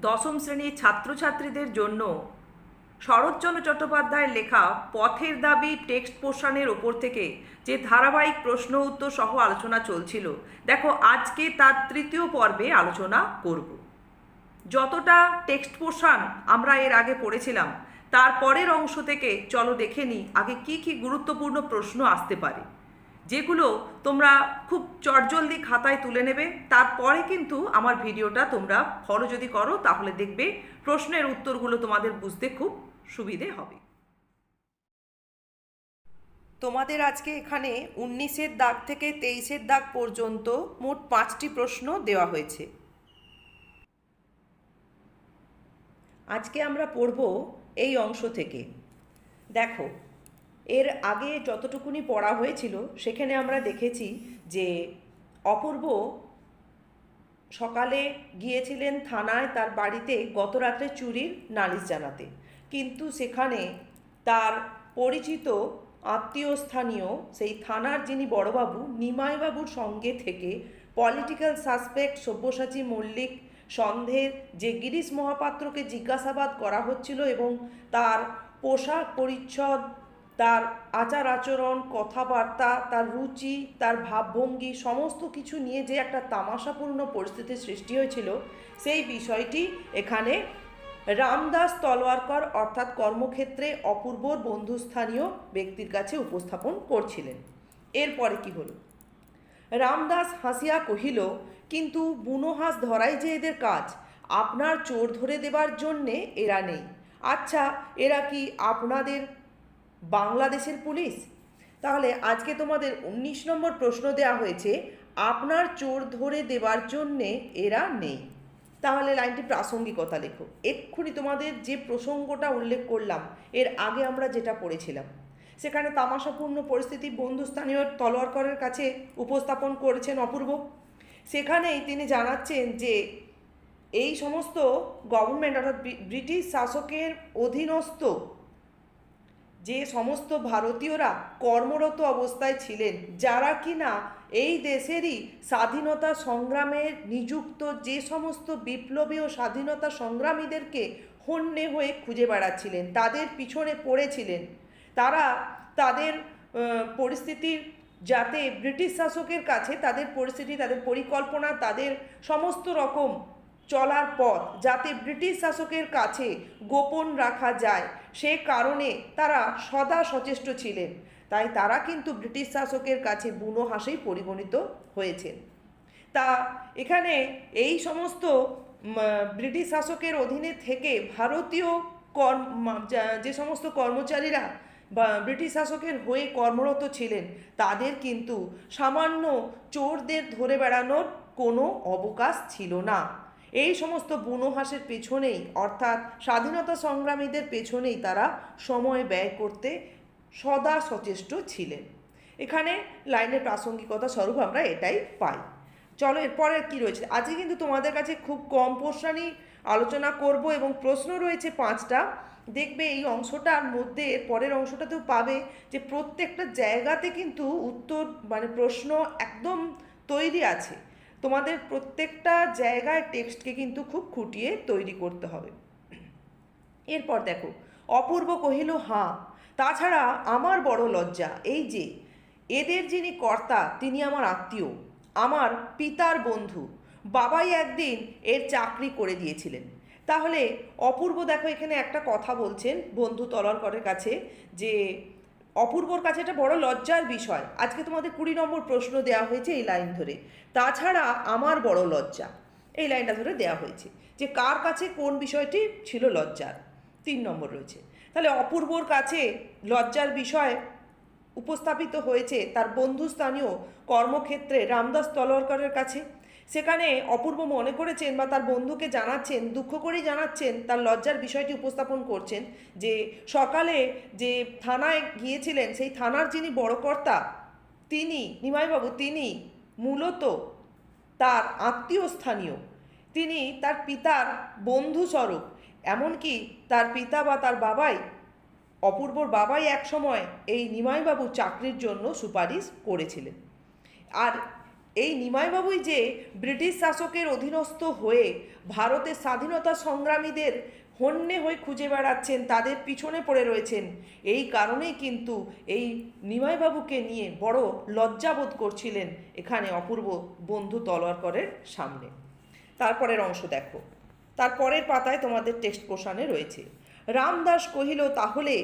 দশম শ্রেণির ছাত্রছাত্রীদের জন্য শরৎচন্দ্র চট্টোপাধ্যায়ের লেখা পথের দাবি টেক্সট পোর্শনের ওপর থেকে যে ধারাবাহিক প্রশ্ন উত্তর সহ আলোচনা চলছিল। দেখো, আজকে তার তৃতীয় পর্বে আলোচনা করব। যতটা টেক্সট পোর্শন আমরা এর আগে পড়েছিলাম, তার পরের অংশ থেকে চলো দেখে নিই আগে কি কি গুরুত্বপূর্ণ প্রশ্ন আসতে পারে। যেগুলো তোমরা খুব চটজলদি খাতায় তুলে নেবে। তারপরে কিন্তু আমার ভিডিওটা তোমরা ফলো যদি করো, তাহলে দেখবে প্রশ্নের উত্তরগুলো তোমাদের বুঝতে খুব সুবিধে হবে। তোমাদের আজকে এখানে উনিশের দাগ থেকে তেইশের দাগ পর্যন্ত মোট পাঁচটি প্রশ্ন দেওয়া হয়েছে। আজকে আমরা পড়ব এই অংশ থেকে। দেখো এর আগে যতটুকুনি পড়া হয়েছিল, সেখানে আমরা দেখেছি যে অপূর্ব সকালে গিয়েছিলেন থানায় তার বাড়িতে গত রাত্রে চুরির নালিশ জানাতে। কিন্তু সেখানে তার পরিচিত আত্মীয় স্থানীয়, সেই থানার যিনি বড়বাবু, নিমাইবাবুর সঙ্গে থেকে পলিটিক্যাল সাসপেক্ট সব্যসাচী মল্লিক সন্দেহের যে গিরিশ মহাপাত্রকে জিজ্ঞাসাবাদ করা হচ্ছিল এবং তার পোশাক পরিচ্ছদ তার আচার আচরণ, কথাবার্তা, তার রুচি, তার ভাবভঙ্গি, সমস্ত কিছু নিয়ে যে একটা তামাশাপূর্ণ পরিস্থিতির সৃষ্টি হয়েছিল, সেই বিষয়টি এখানে রামদাস তলোয়ারকর অর্থাৎ কর্মক্ষেত্রে অপূর্বর বন্ধুস্থানীয় ব্যক্তির কাছে উপস্থাপন করছিলেন। এরপরে কি হলো? রামদাস হাসিয়া কহিল, কিন্তু বুনো হাঁস ধরাই যে এদের কাজ, আপনার চোর ধরে দেবার জন্যে এরা নেই। আচ্ছা এরা কি আপনাদের বাংলাদেশের পুলিশ? তাহলে আজকে তোমাদের উনিশ নম্বর প্রশ্ন দেওয়া হয়েছে, আপনার চোর ধরে দেবার জন্যে এরা নেই। তাহলে লাইনটি প্রাসঙ্গিকতা লেখো। এক্ষুনি তোমাদের যে প্রসঙ্গটা উল্লেখ করলাম, এর আগে আমরা যেটা পড়েছিলাম, সেখানে তামাশাপূর্ণ পরিস্থিতি বন্ধুস্থানীয় তলোয়ারকরের কাছে উপস্থাপন করেছেন অপূর্ব। সেখানেই তিনি জানাচ্ছেন যে, এই সমস্ত গভর্নমেন্ট অর্থাৎ ব্রি- ব্রিটিশ শাসকের অধীনস্থ যে সমস্ত ভারতীয়রা কর্মরত অবস্থায় ছিলেন, যারা কিনা এই দেশেরই স্বাধীনতা সংগ্রামে নিযুক্ত যে সমস্ত বিপ্লবী ও স্বাধীনতা সংগ্রামীদেরকে হন্যে হয়ে খুঁজে বেড়াচ্ছিলেন, তাদের পিছনে পড়েছিলেন। তারা তাদের পরিস্থিতির যাতে ব্রিটিশ শাসকের কাছে তাদের পরিস্থিতি, তাদের পরিকল্পনা, তাদের সমস্ত রকম চলার পথ যাতে ব্রিটিশ শাসকের কাছে গোপন রাখা যায়, সে কারণে তারা সদা সচেষ্ট ছিলেন। তাই তারা কিন্তু ব্রিটিশ শাসকের কাছে বুনো হাসেই পরিগণিত হয়েছেন তা এখানে এই সমস্ত ব্রিটিশ শাসকের অধীনে থেকে ভারতীয় কর্ম যে সমস্ত কর্মচারীরা বা, ব্রিটিশ শাসকের হয়ে কর্মরত ছিলেন, তাদের কিন্তু সামান্য চোরদের ধরে বেড়ানোর কোনো অবকাশ ছিল না। এই সমস্ত বুনোহাসের পেছনেই, অর্থাৎ স্বাধীনতা সংগ্রামীদের পেছনেই তারা সময় ব্যয় করতে সদা সচেষ্ট ছিলেন। এখানে লাইনের প্রাসঙ্গিকতা স্বরূপ আমরা এটাই পাই। চলো এরপরে কি রয়েছে? আজকে কিন্তু তোমাদের কাছে খুব কম প্রশ্নানি আলোচনা করব এবং প্রশ্ন রয়েছে পাঁচটা। দেখবে এই অংশটার মধ্যে, এর পরের অংশটাতেও পাবে যে প্রত্যেকটা জায়গাতে কিন্তু উত্তর মানে প্রশ্ন একদম তৈরি আছে। তোমাদের প্রত্যেকটা জায়গায় টেক্সটকে কিন্তু খুব খুঁটিয়ে তৈরি করতে হবে। এরপর দেখো, অপূর্ব কহিল, হাঁ, তাছাড়া আমার বড় লজ্জা এই যে, এদের যিনি কর্তা, তিনি আমার আত্মীয়, আমার পিতার বন্ধু, বাবাই একদিন এর চাকরি করে দিয়েছিলেন। তাহলে অপূর্ব দেখো এখানে একটা কথা বলছেন বন্ধু তলরকরের কাছে যে অপূর্বর কাছে এটা বড় লজ্জার বিষয়। আজকে তোমাদের কুড়ি নম্বর প্রশ্ন দেওয়া হয়েছে এই লাইন ধরে। তাছাড়া আমার বড় লজ্জা, এই লাইনটা ধরে দেওয়া হয়েছে যে কার কাছে কোন বিষয়টি ছিল লজ্জার? তিন নম্বর রয়েছে। তাহলে অপূর্বর কাছে লজ্জার বিষয় উপস্থাপিত হয়েছে তার বন্ধুস্থানীয় কর্মক্ষেত্রে রামদাস তলোয়ারকরের কাছে। সেখানে অপূর্ব মনে করেছেন বা তার বন্ধুকে জানাচ্ছেন, দুঃখ করেই জানাচ্ছেন, তার লজ্জার বিষয়টি উপস্থাপন করছেন যে সকালে যে থানায় গিয়েছিলেন, সেই থানার যিনি বড় কর্তা, তিনি, নিমাইবাবু, তিনি মূলত তার আত্মীয় স্থানীয়। তিনি তার পিতার বন্ধুস্বরূপ এমনকি তার পিতা বা তার বাবাই, অপূর্বর বাবাই একসময় এই নিমাইবাবু চাকরির জন্য সুপারিশ করেছিলেন। আর এই নিমাইবাবুই যে ব্রিটিশ শাসকের অধীনস্থ হয়ে ভারতের স্বাধীনতা সংগ্রামীদের হন্যে হয়ে খুঁজে বেড়াচ্ছেন, তাদের পিছনে পড়ে রয়েছেন। এই কারণেই কিন্তু এই নিমাইবাবুকে নিয়ে বড় লজ্জাবোধ করছিলেন এখানে অপূর্ব বন্ধু তলোয়ারকরের সামনে। তারপরের অংশ দেখো। তারপরের পাতায় তোমাদের টেক্সট পোষণে রয়েছে। রামদাস কহিল, তাহলে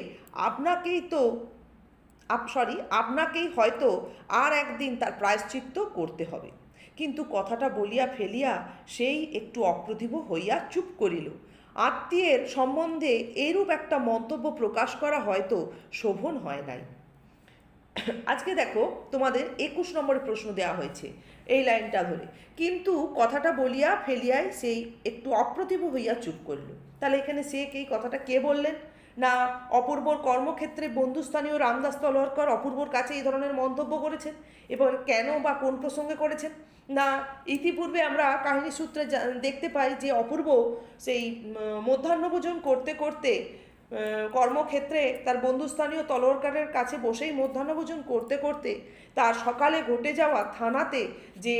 আপনাকেই তো আপ সরি আপনাকেই হয়তো আর একদিন তার প্রায়শ্চিত্ত করতে হবে। কিন্তু কথাটা বলিয়া ফেলিয়া সেই একটু অপ্রতিভ হইয়া চুপ করিল। আত্মীয়ের সম্বন্ধে এরূপ একটা মন্তব্য প্রকাশ করা হয়তো শোভন হয় নাই। আজকে দেখো তোমাদের একুশ নম্বরের প্রশ্ন দেওয়া হয়েছে এই লাইনটা ধরে। কিন্তু কথাটা বলিয়া ফেলিয়াই সেই একটু অপ্রতিভ হইয়া চুপ করিল। তাহলে এখানে সে এই কথাটা কে বললেন? না, অপূর্বর কর্মক্ষেত্রে বন্ধুস্থানীয় রামদাস তলোয়ারকর অপূর্বর কাছে এই ধরনের মন্তব্য করেছেন এবং কেন বা কোন প্রসঙ্গে করেছেন? না, ইতিপূর্বে আমরা কাহিনী সূত্রে দেখতে পাই যে অপূর্ব সেই মধ্যাহ্নভোজন করতে করতে কর্মক্ষেত্রে তার বন্ধুস্থানীয় তলোয়ারকারের কাছে বসেই মধ্যাহ্নভোজন করতে করতে তার সকালে ঘটে যাওয়া থানাতে যে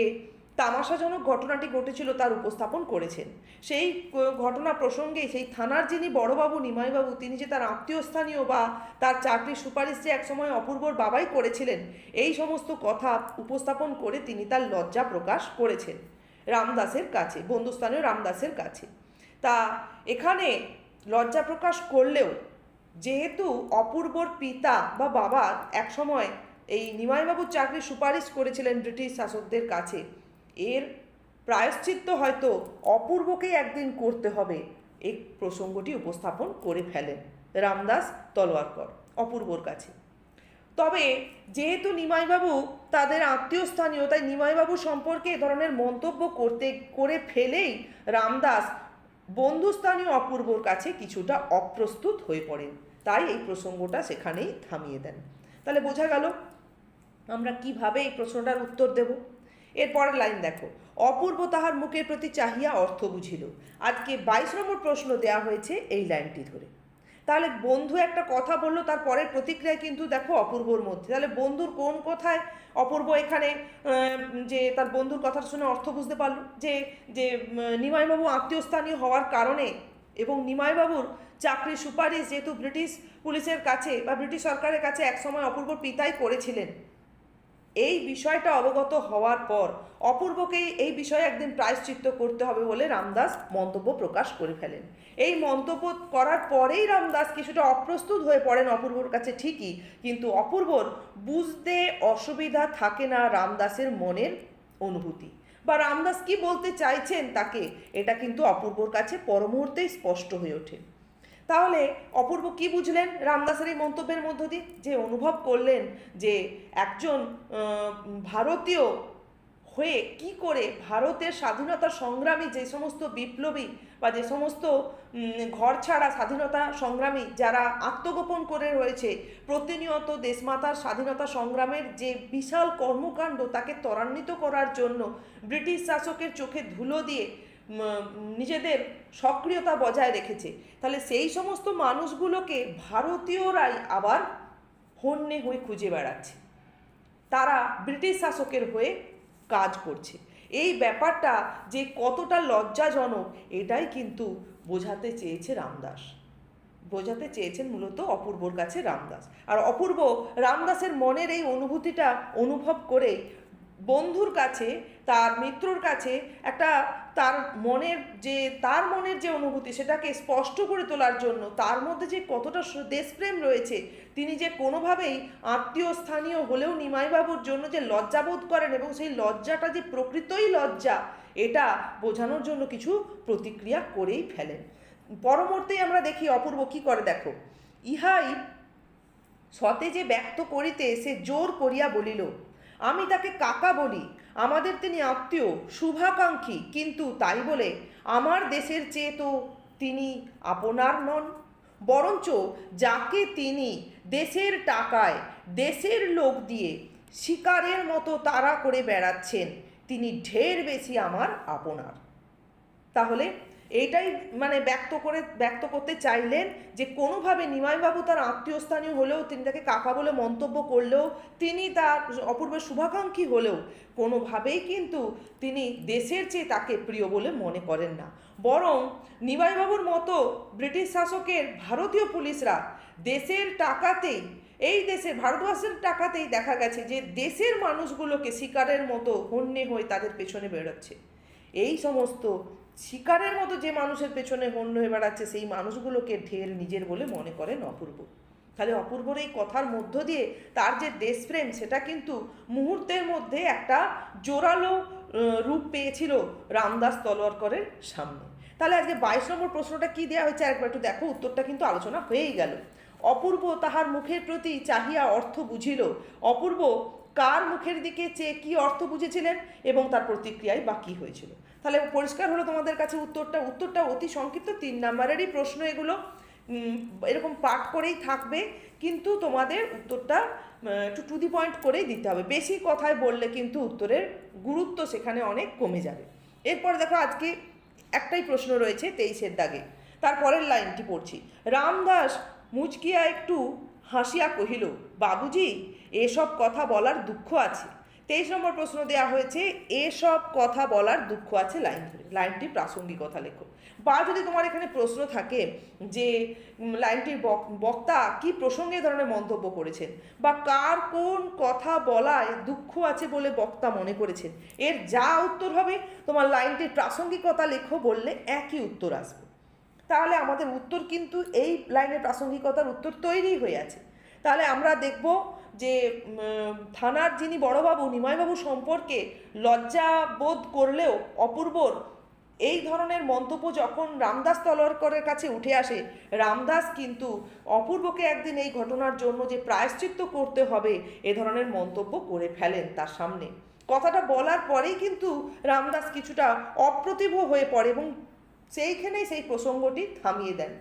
তামাশাজনক ঘটনাটি ঘটেছিল তার উপস্থাপন করেছেন। সেই ঘটনা প্রসঙ্গে সেই থানার যিনি বড়বাবু নিমাইবাবু, তিনি যে তার আত্মীয় স্থানীয় বা তার চাকরির সুপারিশ যে একসময় অপূর্বর বাবাই করেছিলেন, এই সমস্ত কথা উপস্থাপন করে তিনি তার লজ্জা প্রকাশ করেছেন রামদাসের কাছে, বন্ধুস্থানীয় রামদাসের কাছে। তা এখানে লজ্জা প্রকাশ করলেও যেহেতু অপূর্বর পিতা বা বাবা একসময় এই নিমাইবাবুর চাকরির সুপারিশ করেছিলেন ব্রিটিশ শাসকদের কাছে এর প্রায়শ্চিত্ত হয়তো অপূর্বকেই একদিন করতে হবে। এই প্রসঙ্গটি উপস্থাপন করে ফেলেন রামদাস তলোয়ারকর অপূর্বর কাছে। তবে যেহেতু নিমাইবাবু তাদের আত্মীয় স্থানীয় তাই নিমাইবাবু সম্পর্কে এ ধরনের মন্তব্য করতে, করে ফেলেই রামদাস বন্ধুস্থানীয় অপূর্বর কাছে কিছুটা অপ্রস্তুত হয়ে পড়েন। তাই এই প্রসঙ্গটা সেখানেই থামিয়ে দেন। তাহলে বোঝা গেল আমরা কীভাবে এই প্রশ্নটার উত্তর দেব? এরপরের লাইন দেখো। অপূর্ব তাহার মুখের প্রতি চাহিয়া অর্থ বুঝিল। আজকে বাইশ নম্বর প্রশ্ন দেয়া হয়েছে এই লাইনটি ধরে। তাহলে বন্ধু একটা কথা বলল, তার পরের প্রতিক্রিয়া কিন্তু দেখো অপূর্বর মধ্যে। তাহলে বন্ধুর কোন কথায় অপূর্ব এখানে যে তার বন্ধুর কথা শুনে অর্থ বুঝতে পারল? যে যে নিমাইবাবু আত্মীয় স্থানীয় হওয়ার কারণে এবং নিমাইবাবুর চাকরির সুপারিশ যেহেতু ব্রিটিশ পুলিশের কাছে বা ব্রিটিশ সরকারের কাছে একসময় অপূর্ব পিতাই করেছিলেন এই বিষয়টা অবগত হওয়ার পর অপূর্বকেই এই বিষয়ে একদিন প্রায়শ্চিত্ত করতে হবে বলে রামদাস মন্তব্য প্রকাশ করে ফেলেন। এই মন্তব্য করার পরেই রামদাস কিছুটা অপ্রস্তুত হয়ে পড়েন অপূর্বর কাছে ঠিকই, কিন্তু অপূর্বর বুঝতে অসুবিধা থাকে না রামদাসের মনের অনুভূতি। বা রামদাস কি বলতে চাইছেন তাকে, এটা কিন্তু অপূর্বর কাছে পরমুহূর্তেই স্পষ্ট হয়ে ওঠে। তাহলে অপূর্ব কি বুঝলেন রামদাসের এই মন্তব্যের মধ্য দিয়ে? যে অনুভব করলেন যে একজন ভারতীয় হয়ে কি করে ভারতের স্বাধীনতা সংগ্রামী যে সমস্ত বিপ্লবী বা যে সমস্ত ঘর ছাড়া স্বাধীনতা সংগ্রামী যারা আত্মগোপন করে রয়েছে, প্রতিনিয়ত দেশমাতার স্বাধীনতা সংগ্রামের যে বিশাল কর্মকাণ্ড তাকে ত্বরান্বিত করার জন্য ব্রিটিশ শাসকের চোখে ধুলো দিয়ে নিজেদের সক্রিয়তা বজায় রেখেছে। তাহলে সেই সমস্ত মানুষগুলোকে ভারতীয়রাই আবার হন্যে হয়ে খুঁজে বেড়াচ্ছে। তারা ব্রিটিশ শাসকের হয়ে কাজ করছে। এই ব্যাপারটা যে কতটা লজ্জাজনক, এটাই কিন্তু বোঝাতে চেয়েছে রামদাস। বোঝাতে চেয়েছেন মূলত অপূর্বর কাছে রামদাস। আর অপূর্ব রামদাসের মনের এই অনুভূতিটা অনুভব করে বন্ধুর কাছে তার মিত্রর কাছে একটা তার মনের যে, তার মনের যে অনুভূতি সেটাকে স্পষ্ট করে তোলার জন্য, তার মধ্যে যে কতটা দেশপ্রেম রয়েছে, তিনি যে কোনোভাবেই আত্মীয়, স্থানীয় হলেও নিমাইবাবুর জন্য যে লজ্জাবোধ করেন এবং সেই লজ্জাটা যে প্রকৃতই লজ্জা, এটা বোঝানোর জন্য কিছু প্রতিক্রিয়া করেই ফেলেন। পরমুহূর্তেই আমরা দেখি অপূর্ব কি করে দেখো। ইহাই সতে যে ব্যক্ত করিতে সে জোর করিয়া বলিল আমি তাকে কাকা বলি। আমাদের তিনি আত্মীয়, শুভাকাঙ্ক্ষী, কিন্তু তাই বলে আমার দেশের চেয়ে তো তিনি আপনার নন। বরঞ্চ যাকে তিনি দেশের টাকায়, দেশের লোক দিয়ে শিকারের মতো তাড়া করে বেড়াচ্ছেন, তিনি ঢের বেশি আমার আপনার। তাহলে এইটাই মানে ব্যক্ত করে, ব্যক্ত করতে চাইলেন যে কোনোভাবে নিমাইবাবু তার আত্মীয় স্থানীয় হলেও, তিনি তাকে কাকা বলে মন্তব্য করলেও, তিনি তার অপূর্বের শুভাকাঙ্ক্ষী হলেও, কোনোভাবেই কিন্তু তিনি দেশের চেয়ে তাকে প্রিয় বলে মনে করেন না। বরং নিমাইবাবুর মতো ব্রিটিশ শাসকের ভারতীয় পুলিশরা দেশের টাকাতেই, এই দেশে ভারতবর্ষের টাকাতেই দেখা গেছে যে দেশের মানুষগুলোকে শিকারের মতো হন্যে হয়ে তাদের পেছনে বেরোচ্ছে। এই সমস্ত শিকারের মতো যে মানুষের পেছনে হন্য হয়ে বেড়াচ্ছে সেই মানুষগুলোকে ঢের নিজের বলে মনে করেন অপূর্ব। তাহলে অপূর্বর এই কথার মধ্য দিয়ে তার যে দেশপ্রেম, সেটা কিন্তু মুহূর্তের মধ্যে একটা জোরালো রূপ পেয়েছিল রামদাস তলোয়ারকরের সামনে। তাহলে আজকে বাইশ নম্বর প্রশ্নটা কি দেওয়া হয়েছে? আরেকবার একটু দেখো, উত্তরটা কিন্তু আলোচনা হয়েই গেল। অপূর্ব তাহার মুখের প্রতি চাহিয়া অর্থ বুঝিল। অপূর্ব কার মুখের দিকে চেয়ে কি অর্থ বুঝেছিলেন এবং তার প্রতিক্রিয়ায় বা কী হয়েছিল? তাহলে পরিষ্কার হলো তোমাদের কাছে উত্তরটা। উত্তরটা অতি সংক্ষিপ্ত, তিন নাম্বারেরই প্রশ্ন এগুলো। এরকম পাঠ করেই থাকবে, কিন্তু তোমাদের উত্তরটা একটু টু দি পয়েন্ট করেই দিতে হবে। বেশি কথায় বললে কিন্তু উত্তরের গুরুত্ব সেখানে অনেক কমে যাবে। এরপর দেখো, আজকে একটাই প্রশ্ন রয়েছে তেইশের দাগে। তারপরের লাইনটি পড়ছি। রামদাস মুচকিয়া একটু হাসিয়া কহিল, বাবুজি, এসব কথা বলার দুঃখ আছে। তেইশ নম্বর প্রশ্ন দেওয়া হয়েছে, এসব কথা বলার দুঃখ আছে লাইন ধরে। লাইনটি প্রাসঙ্গিকতা লেখো বা যদি তোমার এখানে প্রশ্ন থাকে যে লাইনটির বক- বক্তা কি প্রসঙ্গে ধরনের মন্তব্য করেছেন বা কার কোন কথা বলায় দুঃখ আছে বলে বক্তা মনে করেছেন, এর যা উত্তর হবে, তোমার লাইনটির প্রাসঙ্গিকতা লেখো বললে একই উত্তর আসবে। তাহলে আমাদের উত্তর কিন্তু এই লাইনের প্রাসঙ্গিকতার উত্তর তৈরি হয়ে আছে। তাহলে আমরা দেখব যে থানার যিনি বড়বাবু, নিমাইবাবু সম্পর্কে লজ্জা বোধ করলেও অপূর্বর এই ধরনের মন্তব্য যখন রামদাস তলওয়ারকরের কাছে উঠে আসে, রামদাস কিন্তু অপূর্বকে একদিন এই ঘটনার জন্য যে প্রায়শ্চিত্ত করতে হবে, এ ধরনের মন্তব্য করে ফেলেন তার সামনে। কথাটা বলার পরেই কিন্তু রামদাস কিছুটা অপ্রতিভ হয়ে পড়ে এবং সেইখানেই সেই প্রসঙ্গটি থামিয়ে দেন।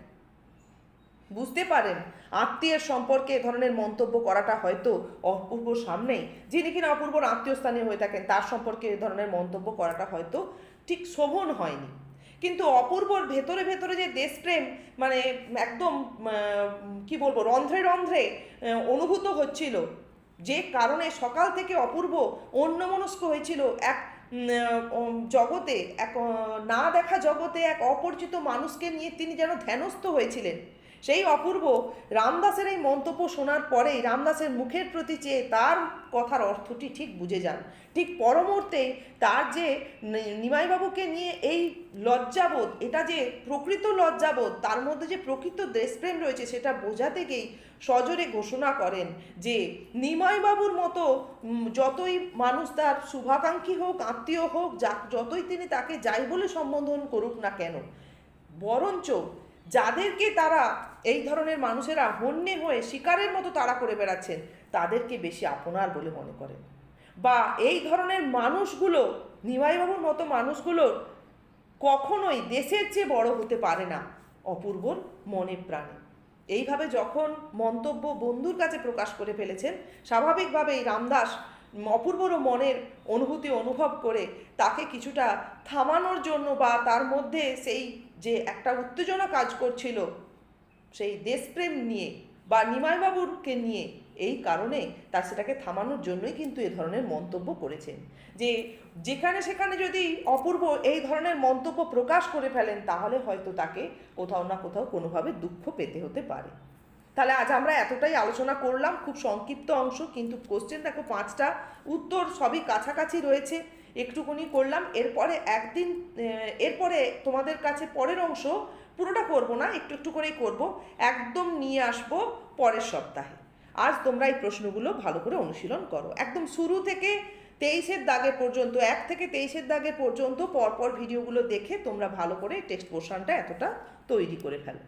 বুঝতে পারেন। আত্মীয়ের সম্পর্কে এ ধরনের মন্তব্য করাটা হয়তো অপূর্ব সামনেই। যিনি কিনা অপূর্বর আত্মীয় স্থানীয় হয়ে থাকেন, তার সম্পর্কে এ ধরনের মন্তব্য করাটা হয়তো ঠিক শোভন হয়নি। কিন্তু অপূর্বর ভেতরে ভেতরে যে দেশপ্রেম মানে একদম কি বলব, রন্ধ্রে রন্ধ্রে অনুভূত হচ্ছিল, যে কারণে সকাল থেকে অপূর্ব অন্যমনস্ক হয়েছিল এক জগতে, এক না দেখা জগতে এক অপরিচিত মানুষকে নিয়ে তিনি যেন ধ্যানস্থ হয়েছিলেন। সেই অপূর্ব রামদাসের এই মন্তব্য শোনার পরেই রামদাসের মুখের প্রতি চেয়ে তার কথার অর্থটি ঠিক বুঝে যান। ঠিক পরমুহূর্তে তার যে নিমাইবাবুকে নিয়ে এই লজ্জাবোধ, এটা যে প্রকৃত লজ্জাবোধ, তার মধ্যে যে প্রকৃত দেশপ্রেম রয়েছে সেটা বোঝাতে থেকেই সজোরে ঘোষণা করেন যে, নিমাইবাবুর মতো যতই মানুষ তার শুভাকাঙ্ক্ষী হোক, আত্মীয় হোক, যা, যতই তিনি তাকে যাই বলে সম্বোধন করুক না কেন, বরঞ্চ যাদেরকে তারা এই ধরনের মানুষেরা হন্যে হয়ে শিকারের মতো তারা করে বেড়াচ্ছেন, তাদেরকে বেশি আপনার বলে মনে করেন। বা এই ধরনের মানুষগুলো, নিমাইবাবুর মতো মানুষগুলো কখনোই দেশের চেয়ে বড় হতে পারে না অপূর্বর মনে প্রাণে। এইভাবে যখন মন্তব্য বন্ধুর কাছে প্রকাশ করে ফেলেছেন, স্বাভাবিকভাবেই রামদাস অপূর্বরও মনের অনুভূতি অনুভব করে তাকে কিছুটা থামানোর জন্য বা তার মধ্যে সেই যে একটা উত্তেজনা কাজ করছিল সেই দেশপ্রেম নিয়ে বা নিমাইবাবুরকে নিয়ে এই কারণে তার সেটাকে থামানোর জন্যই কিন্তু এ ধরনের মন্তব্য করেছেন। যে যেখানে সেখানে যদি অপূর্ব এই ধরনের মন্তব্য প্রকাশ করে ফেলেন, তাহলে হয়তো তাকে কোথাও না কোথাও কোনোভাবে দুঃখ পেতে হতে পারে। তাহলে আজ আমরা এতটাই আলোচনা করলাম, খুব সংক্ষিপ্ত অংশ, কিন্তু কোশ্চেন দেখো পাঁচটা উত্তর সবই কাছাকাছি রয়েছে। একটুকুনি করলাম, এরপরে একদিন এরপরে তোমাদের কাছে পরের অংশ পুরোটা করব না, একটু একটু করেই করব, একদম নিয়ে আসব পরের সপ্তাহে। আজ তোমরা এই প্রশ্নগুলো ভালো করে অনুশীলন করো। একদম শুরু থেকে তেইশের দাগে পর্যন্ত, এক থেকে তেইশের দাগে পর্যন্ত পরপর ভিডিওগুলো দেখে তোমরা ভালো করে টেক্সট পোর্শনটা এতটা তৈরি করে ফেলো।